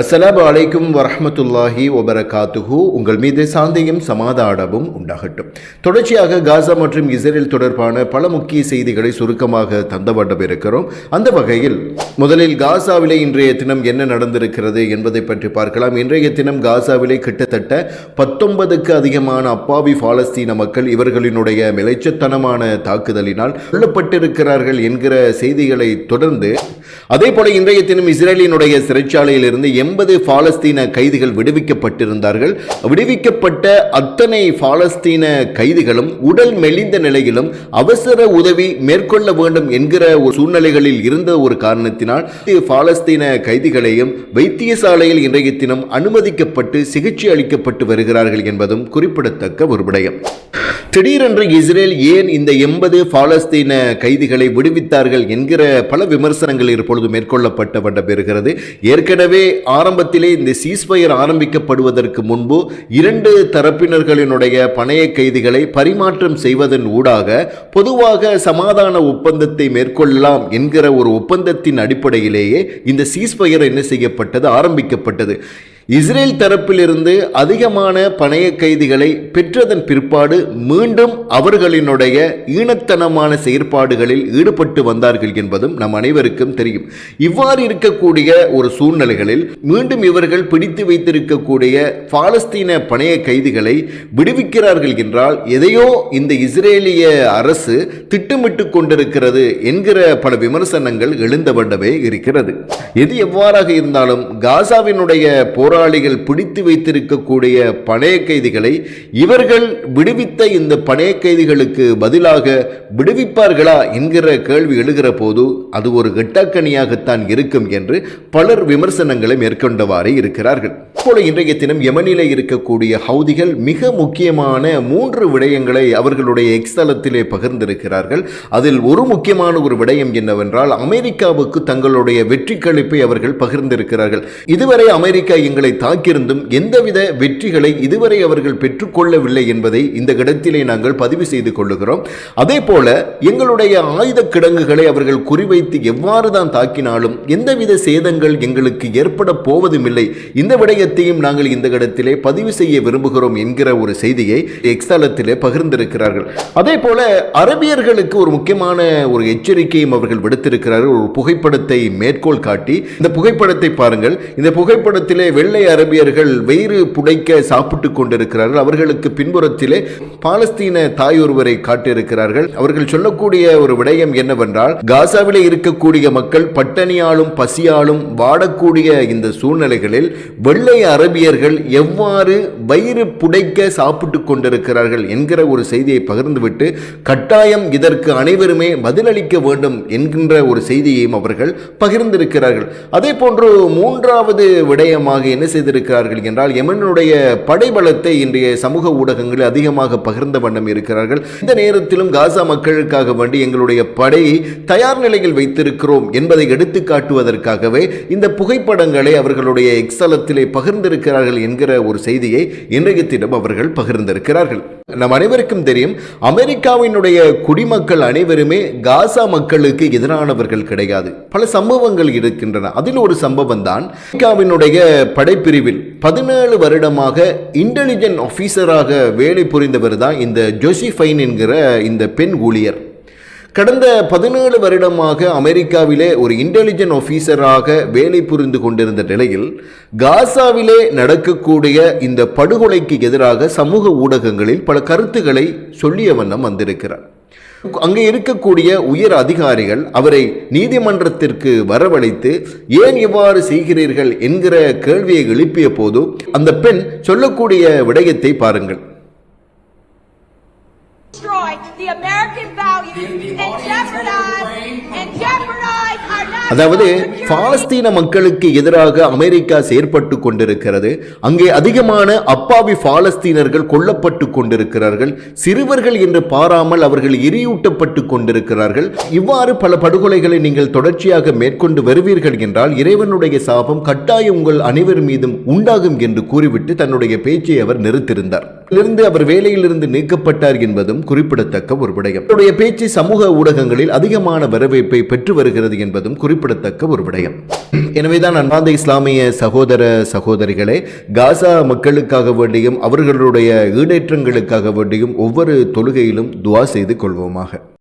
அஸ்ஸலாமு அலைக்கும் வரஹ்மத்துல்லாஹி ஒபரகாத்துஹு உங்கள் மீது சாந்தியும் சமாதானமும் உண்டாகட்டும். தொடர்ச்சியாக காசா மற்றும் இஸ்ரேல் தொடர்பான பல முக்கிய செய்திகளை சுருக்கமாக தந்தவண்ணம் இருக்கிறோம். அந்த வகையில் முதலில் காசாவிலே இன்றைய தினம் என்ன நடந்திருக்கிறது என்பதை பற்றி பார்க்கலாம். இன்றைய தினம் காசாவிலே கிட்டத்தட்ட பத்தொன்பதுக்கு அதிகமான அப்பாவி பாலஸ்தீன மக்கள் இவர்களினுடைய மிளைச்சத்தனமான தாக்குதலினால் கொல்லப்பட்டிருக்கிறார்கள் என்கிற செய்திகளை தொடர்ந்து அதே போல இன்றைய தினம் இஸ்ரேலினுடைய சிறைச்சாலையில் இருந்து எண்பது பாலஸ்தீன கைதிகள் விடுவிக்கப்பட்டிருந்தார்கள். விடுவிக்கப்பட்ட அத்தனை பாலஸ்தீன கைதிகளும் உடல் மெலிந்த நிலையிலும் அவசர உதவி மேற்கொள்ள வேண்டும் என்கிற ஒரு சூழ்நிலைகளில் இருந்த ஒரு காரணத்தினால் பாலஸ்தீன கைதிகளையும் வைத்தியசாலையில் இன்றைய தினம் அனுமதிக்கப்பட்டு சிகிச்சை அளிக்கப்பட்டு வருகிறார்கள் என்பதும் குறிப்பிடத்தக்க ஒரு விடயம். திடீரென்று இஸ்ரேல் ஏன் இந்த எண்பது பாலஸ்தீன கைதிகளை விடுவித்தார்கள் என்கிற பல விமர்சனங்கள் இப்பொழுது மேற்கொள்ளப்பட்ட வண்டபெறுகிறது ஏற்கனவே ஆரம்பத்திலே இந்த சீஸ்பயர் ஆரம்பிக்கப்படுவதற்கு முன்பு இரண்டு தரப்பினர்களினுடைய பணைய கைதிகளை பரிமாற்றம் செய்வதன் ஊடாக பொதுவாக சமாதான ஒப்பந்தத்தை மேற்கொள்ளலாம் என்கிற ஒரு ஒப்பந்தத்தின் அடிப்படையிலேயே இந்த சீஸ்பயர் என்ன செய்யப்பட்டது ஆரம்பிக்கப்பட்டது. இஸ்ரேல் தரப்பிலிருந்து அதிகமான பணைய கைதிகளை பெற்றதன் பிற்பாடு மீண்டும் அவர்களினுடைய ஈனத்தனமான செயற்பாடுகளில் ஈடுபட்டு வந்தார்கள் என்பதும் நம் அனைவருக்கும் தெரியும். இவ்வாறு இருக்கக்கூடிய ஒரு சூழ்நிலைகளில் மீண்டும் இவர்கள் பிடித்து வைத்திருக்கக்கூடிய பாலஸ்தீன பணைய கைதிகளை விடுவிக்கிறார்கள் என்றால் எதையோ இந்த இஸ்ரேலிய அரசு திட்டமிட்டு கொண்டிருக்கிறது என்கிற பல விமர்சனங்கள் எழுந்த வண்ணமே இருக்கிறது. எது எவ்வாறாக இருந்தாலும் காசாவினுடைய போர் போராளிகள் பிடித்து வைத்திருக்கக்கூடிய பணைய கைதிகளை இவர்கள் விடுவித்த இந்த பணைய கைதிகளுக்கு பதிலாக விடுவிப்பார்களா என்கிற கேள்வி எழுகிற போது அது ஒரு கெட்டாக்கணியாகத்தான் இருக்கும் என்று பலர் விமர்சனங்களை மேற்கொண்டவாறே இருக்கிறார்கள். போல இன்றைய தினம் யமனிலே இருக்கக்கூடிய ஹவுதிகள் மிக முக்கியமான மூன்று விடயங்களை அவர்களுடைய எக்ஸ்தலத்திலே பகிர்ந்திருக்கிறார்கள். அதில் ஒரு முக்கியமான ஒரு விடயம் என்னவென்றால் அமெரிக்காவுக்கு தங்களுடைய வெற்றி கழிப்பை அவர்கள் பகிர்ந்திருக்கிறார்கள். இதுவரை அமெரிக்கா எங்களை தாக்கியிருந்தும் எந்தவித வெற்றிகளை இதுவரை அவர்கள் பெற்றுக்கொள்ளவில்லை என்பதை இந்த இடத்திலே நாங்கள் பதிவு செய்து கொள்ளுகிறோம். அதே போல எங்களுடைய ஆயுத கிடங்குகளை அவர்கள் குறிவைத்து எவ்வாறு தான் தாக்கினாலும் எந்தவித சேதங்கள் எங்களுக்கு ஏற்பட போவதும் இல்லை இந்த விடயத்தையும் நாங்கள் இந்த இடத்திலே பதிவு செய்ய விரும்புகிறோம் என்கிற ஒரு செய்தியை எக்ஸ்தலத்திலே பகிர்ந்திருக்கிறார்கள். அதே போல அரபியர்களுக்கு ஒரு முக்கியமான ஒரு எச்சரிக்கையும் அவர்கள் விடுத்திருக்கிறார்கள். ஒரு புகைப்படத்தை மேற்கோள் காட்டி இந்த புகைப்படத்தை பாருங்கள். இந்த புகைப்படத்திலே வெள்ள வெள்ளை அரபியர்கள் வயிறு புடைக்க சாப்பிட்டு கொண்டிருக்கிறார்கள். அவர்களுக்கு பின்புறத்திலே பாலஸ்தீன தாய் ஒருவரை காட்டியிருக்கிறார்கள். அவர்கள் சொல்லக்கூடிய ஒரு விடயம் என்னவென்றால் காசாவிலே இருக்கக்கூடிய மக்கள் பட்டணியாலும் பசியாலும் வாடக்கூடிய இந்த சூழ்நிலைகளில் வெள்ளை அரபியர்கள் எவ்வாறு வயிறு புடைக்க சாப்பிட்டு கொண்டிருக்கிறார்கள் என்கிற ஒரு செய்தியை பகிர்ந்துவிட்டு கட்டாயம் இதற்கு அனைவருமே பதிலளிக்க வேண்டும் என்கின்ற ஒரு செய்தியையும் அவர்கள் பகிர்ந்திருக்கிறார்கள். அதே போன்று மூன்றாவது விடயமாக என்ன என்ன செய்திருக்கிறார்கள் என்றால் எமனுடைய படைபலத்தை இன்றைய சமூக ஊடகங்களில் அதிகமாக பகிர்ந்த வண்ணம் இருக்கிறார்கள். இந்த நேரத்திலும் காசா மக்களுக்காக வேண்டி எங்களுடைய படையை தயார் நிலையில் வைத்திருக்கிறோம் என்பதை எடுத்து காட்டுவதற்காகவே இந்த புகைப்படங்களை அவர்களுடைய எக்ஸலத்திலே பகிர்ந்திருக்கிறார்கள் என்கிற ஒரு செய்தியை இன்றைய தினம் அவர்கள் பகிர்ந்திருக்கிறார்கள். நம் அனைவருக்கும் தெரியும் அமெரிக்காவினுடைய குடிமக்கள் அனைவருமே காசா மக்களுக்கு எதிரானவர்கள் கிடையாது. பல சம்பவங்கள் இருக்கின்றன. அதில் ஒரு சம்பவம் தான் அமெரிக்காவினுடைய படை படைப்பிரிவில் பதினேழு வருடமாக இன்டெலிஜென்ட் ஆஃபீஸராக வேலை புரிந்தவர் தான் இந்த ஜோசிஃபைன் என்கிற இந்த பெண் ஊழியர். கடந்த பதினேழு வருடமாக அமெரிக்காவிலே ஒரு இன்டெலிஜென்ட் ஆஃபீஸராக வேலை புரிந்து கொண்டிருந்த நிலையில் காசாவிலே நடக்கக்கூடிய இந்த படுகொலைக்கு எதிராக சமூக ஊடகங்களில் பல கருத்துக்களை சொல்லிய வண்ணம் வந்திருக்கிறார். அங்கே இருக்கக்கூடிய உயர் அதிகாரிகள் அவரை நீதிமன்றத்திற்கு வரவழைத்து ஏன் இவ்வாறு செய்கிறீர்கள்? என்கிற கேள்வியை எழுப்பிய போது அந்த பெண் சொல்லக்கூடிய விடயத்தை பாருங்கள். Destroy the American values and jeopardize and jeopardize our national அதாவது. பாலஸ்தீன மக்களுக்கு எதிராக அமெரிக்கா செயற்பட்டு கொண்டிருக்கிறது. அங்கே அதிகமான அப்பாவி பாலஸ்தீனர்கள் கொல்லப்பட்டு கொண்டிருக்கிறார்கள். சிறுவர்கள் என்று பாராமல் அவர்கள் எரியூட்டப்பட்டு கொண்டிருக்கிறார்கள். இவ்வாறு பல படுகொலைகளை நீங்கள் தொடர்ச்சியாக மேற்கொண்டு வருவீர்கள் என்றால் இறைவனுடைய சாபம் கட்டாயம் உங்கள் அனைவர் மீதும் உண்டாகும் என்று கூறிவிட்டு தன்னுடைய பேச்சை அவர் நிறுத்திருந்தார் இருந்து அவர் வேலையிலிருந்து நீக்கப்பட்டார் என்பதும் குறிப்பிடத்தக்க ஒரு விடயம். அவருடைய பேச்சு சமூக ஊடகங்களில் அதிகமான வரவேற்பை பெற்று வருகிறது என்பதும் குறிப்பிடத்தக்க ஒரு விடயம். எனவேதான் அன்பார்ந்த இஸ்லாமிய சகோதர சகோதரிகளே காசா மக்களுக்காக வேண்டியும் அவர்களுடைய ஈடேற்றங்களுக்காக வேண்டியும் ஒவ்வொரு தொழுகையிலும் துவா செய்து கொள்வோமாக.